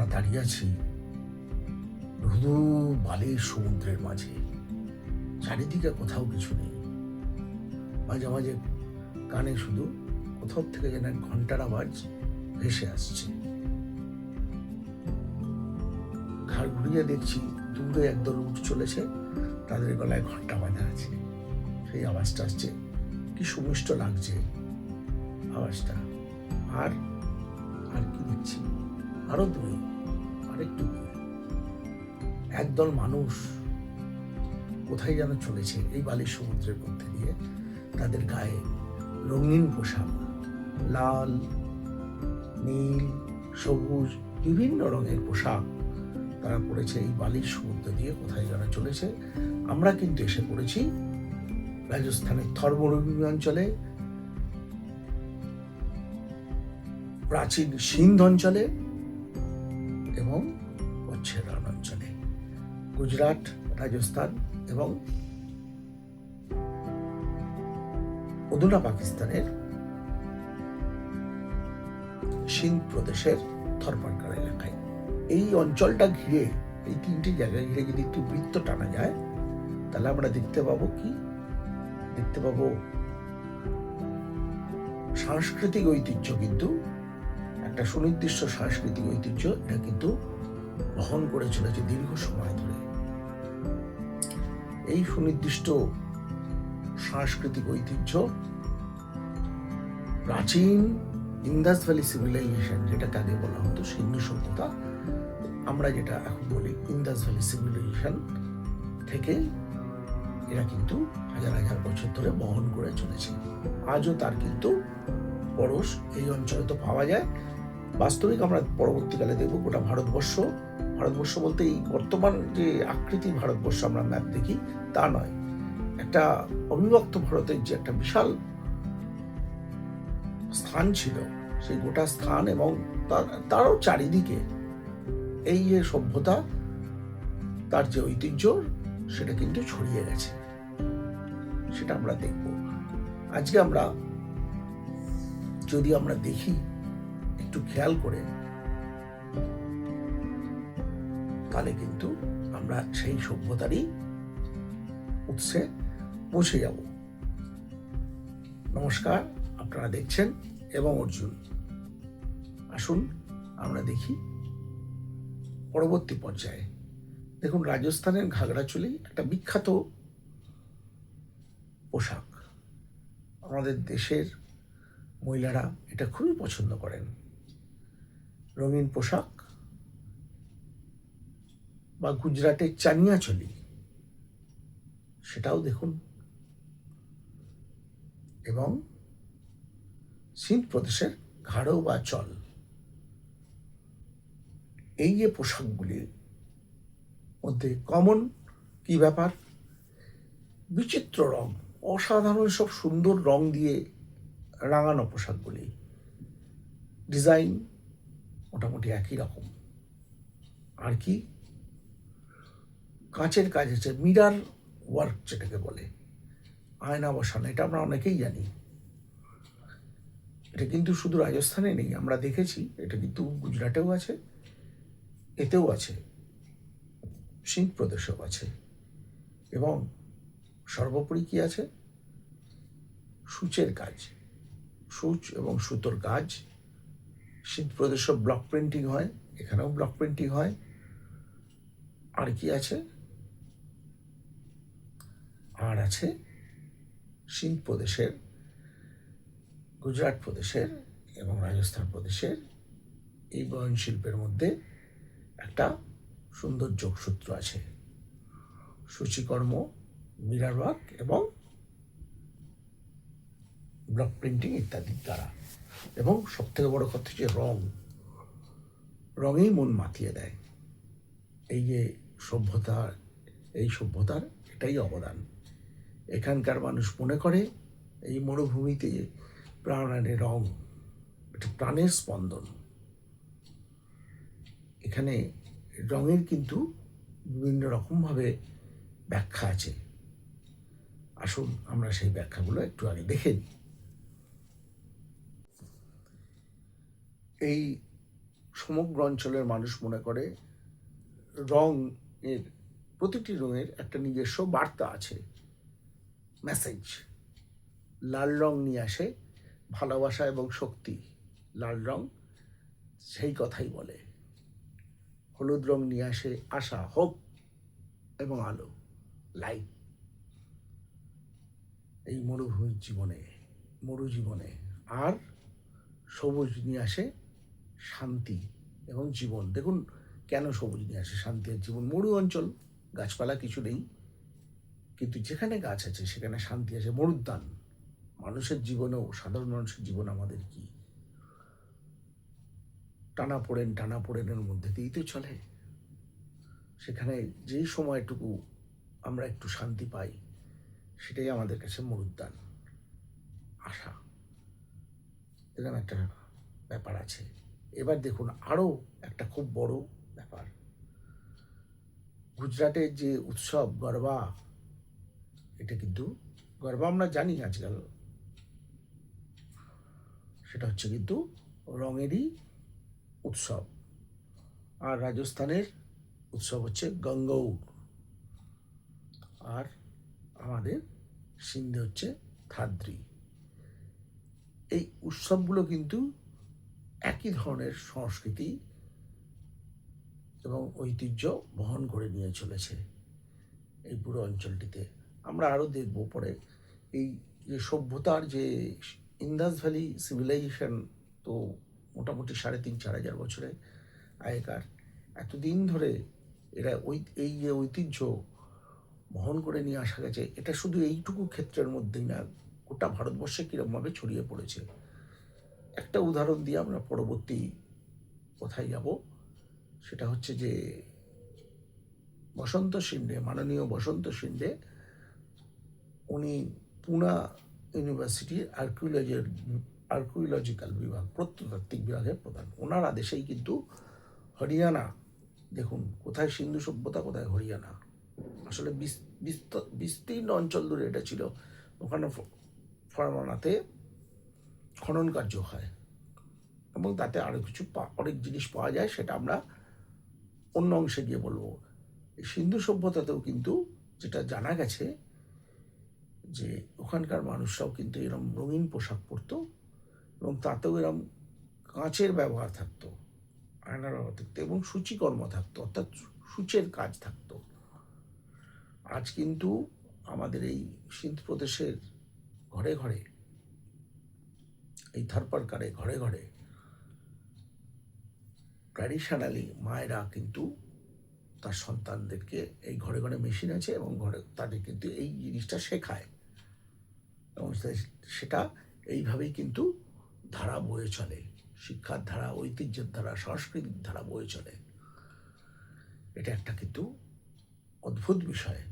আমরা দাঁড়িয়ে আছি ধুধু বালির সমুদ্রের মাঝে। চারিদিকে কোথাও কিছু নেই। মাঝে মাঝে কানে শুধু কোথাও থেকে যেন ঘণ্টার আওয়াজ ভেসে আসছে। ঘাড় ঘুরিয়ে দেখছি দূরে একদল উঠ চলেছে, তাদের গলায় ঘণ্টা বাঁধা আছে। সেই আওয়াজটা আসছে, কি সুমিষ্ট লাগছে আওয়াজটা। আর আর কি দেখছি? আরও দূরে দূরে একদল মানুষ কোথায় যেন চলেছে এই বালির সমুদ্রের মধ্যে দিয়ে, তাদের গায়ে রঙিন পোশাক, লাল, নীল, সবুজ, বিভিন্ন রঙের পোশাক তারা পড়েছে এই বালির সমুদ্র দিয়ে কোথায় যেন চলেছে। আমরা কিন্তু এসে পড়েছি রাজস্থানের থরমরুভূমি অঞ্চলে প্রাচীন সিন্ধ অঞ্চলে এবং কচ্ছের অঞ্চলে গুজরাট, রাজস্থান এবং অধুনা পাকিস্তানের সিন্ধ প্রদেশের থরপারকার এলাকায়। এই অঞ্চলটা ঘিরে, এই তিনটি জায়গা ঘিরে যদি একটি বৃত্ত টানা যায়, তাহলে আমরা দেখতে পাবো কি? দেখতে পাবো সাংস্কৃতিক ঐতিহ্য কিন্তু একটা সুনির্দিষ্ট সাংস্কৃতিক ঐতিহ্য, এটা কিন্তু বহন করে চলেছে দীর্ঘ সময় ধরে। এই সুনির্দিষ্ট সাংস্কৃতিক ঐতিহ্য প্রাচীন ইন্দাস ভ্যালি সিভিলাইজেশন যেটাকে আগে বলা হতো, সিন্ধু সভ্যতা, আমরা যেটা এখন বলি ইন্দাস ভ্যালি সিভিলাইজেশন থেকে এরা কিন্তু হাজার হাজার বছর ধরে বহন করে চলেছে। আজও তার কিন্তু পরশ এই অঞ্চলে তো পাওয়া যায়। বাস্তবিক আমরা পরবর্তীকালে দেখব গোটা ভারতবর্ষ। ভারতবর্ষ বলতে এই বর্তমান যে আকৃতি ভারতবর্ষ আমরা ম্যাপ দেখি, তা নয়। একটা অবিভক্ত ভারতের যে একটা বিশাল স্থান ছিল, সেই গোটা স্থান এবং তারও চারিদিকে এই যে সভ্যতা, তার যে ঐতিহ্য, সেটা কিন্তু ছড়িয়ে গেছে। সেটা আমরা দেখব। আজকে আমরা যদি আমরা দেখি একটু খেয়াল করে তাহলে কিন্তু আমরা সেই সভ্যতারই উৎসে পৌঁছে যাব। নমস্কার, আপনারা দেখছেন এবং অর্জুন। আসুন, আমরা দেখি পরবর্তী পর্যায়ে। দেখুন, রাজস্থানের ঘাগড়াচুলি একটা বিখ্যাত পোশাক। আমাদের দেশের মহিলারা এটা খুবই পছন্দ করেন। রঙিন পোশাক বা গুজরাটের চানিয়াচলি সেটাও দেখুন। এবং সিন্ধ প্রদেশের ঘাড়ো বা চল। এই যে পোশাকগুলির মধ্যে কমন কি ব্যাপার? বিচিত্র রং, অসাধারণ সব সুন্দর রং দিয়ে রাঙানো পোশাকগুলি। ডিজাইন মোটামুটি একই রকম। আর কি? কাঁচের কাজ হচ্ছে মিরার ওয়ার্ক যেটাকে বলে, আয়না বসানো, এটা আমরা অনেকেই জানি। এটা কিন্তু শুধু রাজস্থানে নেই, আমরা দেখেছি, এটা কিন্তু গুজরাটেও আছে, এতেও আছে, সিন্ধ প্রদেশেও আছে। এবং সর্বোপরি কি আছে? সূচের কাজ, সূচ এবং সুতোর কাজ সিন্ধ প্রদেশেও ব্লক প্রিন্টিং হয়, এখানেও ব্লক প্রিন্টিং হয়। আর কি আছে? আর আছে সিন্ধ প্রদেশের, গুজরাট প্রদেশের এবং রাজস্থান প্রদেশের এই বয়ন শিল্পের মধ্যে একটা সুন্দর যোগসূত্র আছে। সূচিকর্ম মিরার ওয়ার্ক এবং ব্লক প্রিন্টিং ইত্যাদির দ্বারা। এবং সব থেকে বড় কথা হচ্ছে রং। রঙেই মন মাতিয়ে দেয়। এই যে সভ্যতা, এই সভ্যতার এটাই অবদান। এখানকার মানুষ মনে করে এই মরুভূমিতে প্রাণ আনে রং, এটা প্রাণের স্পন্দন। এখানে রঙের কিন্তু বিভিন্ন রকমভাবে ব্যাখ্যা আছে। আসুন আমরা সেই ব্যাখ্যাগুলো একটু আগে দেখে নিই। এই সমগ্র অঞ্চলের মানুষ মনে করে রং এর প্রতিটি রঙের একটা নিজস্ব বার্তা আছে। মেসেজ লাল রং নিয়ে আসে, ভালোবাসা এবং শক্তি। লাল রং সেই কথাই বলে। হলুদ রং নিয়ে আসে আশা হোপ এবং আলো। লাইট এই মরুভূমির জীবনে মরু জীবনে আর সবুজ নিয়ে আসে শান্তি এবং জীবন। দেখুন কেন সবুজ নিয়ে আসে শান্তি আর জীবন। মরু অঞ্চল, গাছপালা কিছু নেই, কিন্তু যেখানে গাছ আছে সেখানে শান্তি আছে। মরুদ্যান, মানুষের জীবনেও, সাধারণ মানুষের জীবন আমাদের কি? টানা পড়েন, টানা পড়েনের মধ্যে দিয়েই তো চলে। সেখানে যেই সময়টুকু আমরা একটু শান্তি পাই, সেটাই আমাদের কাছে মরুদ্যান। আশা, এরকম একটা ব্যাপার আছে। এবার দেখুন আরও একটা খুব বড় ব্যাপার। গুজরাটের যে উৎসব, গরবা, এটা কিন্তু, গরবা আমরা জানি আজকাল। সেটা হচ্ছে কিন্তু রঙেরই উৎসব। আর রাজস্থানের উৎসব হচ্ছে গঙ্গৌর। আর আমাদের সিন্ধে হচ্ছে থাদ্রি এই উৎসবগুলো কিন্তু একই ধরনের সংস্কৃতি এবং ঐতিহ্য বহন করে নিয়ে চলেছে এই পুরো অঞ্চলটিতে। আমরা আরও দেখব পরে এই যে সভ্যতার যে ইন্দাস ভ্যালি সিভিলাইজেশন তো মোটামুটি সাড়ে তিন, চার হাজার বছরে আগেকার। এতদিন ধরে এরা ওই, এই যে ঐতিহ্য বহন করে নিয়ে আসা গেছে, এটা শুধু এইটুকু ক্ষেত্রের মধ্যেই না, গোটা ভারতবর্ষে কীরকমভাবে ছড়িয়ে পড়েছে। একটা উদাহরণ দিয়ে আমরা পরবর্তী কোথায় যাব। সেটা হচ্ছে যে, বসন্ত শিন্ডে মাননীয় বসন্ত শিন্ডে উনি পুনা ইউনিভার্সিটির আর্কিওলজির, আর্কিওলজিক্যাল বিভাগ, প্রত্নতাত্ত্বিক বিভাগের প্রধান। ওনার আদেশেই কিন্তু হরিয়ানা, দেখুন কোথায় সিন্ধু সভ্যতা, কোথায় হরিয়ানা। আসলে বিস- বিস্ত- বিস্তীর্ণ অঞ্চল দূরে এটা ছিল। ওখানে ফরমানাতে খনন কার্য হয়। এবং তাতে আরও কিছু অনেক জিনিস পাওয়া যায়, সেটা আমরা অন্য অংশে গিয়ে বলব। সিন্ধু সভ্যতাতেও কিন্তু যেটা জানা গেছে, যে ওখানকার মানুষরাও কিন্তু এরম রঙিন পোশাক পরতো এবং তাতেও এরম কাঁচের ব্যবহার থাকতো, আয়নার ব্যবহার থাকতো এবং সূচিকর্ম থাকতো, অর্থাৎ সূচের কাজ থাকতো। আজ কিন্তু আমাদের এই সিন্ধ প্রদেশের ঘরে ঘরে এই থারপারকারে ঘরে ঘরে ট্র্যাডিশনালি মায়েরা কিন্তু তার সন্তানদেরকে এই ঘরে ঘরে মেশিন আছে এবং ঘরে তাদের কিন্তু এই জিনিসটা শেখায়। এবং সেটা এইভাবেই কিন্তু ধারা বয়ে চলে। শিক্ষার ধারা, ঐতিহ্যের ধারা, সাংস্কৃতিক ধারা বয়ে চলে। এটা একটা কিন্তু অদ্ভুত বিষয়।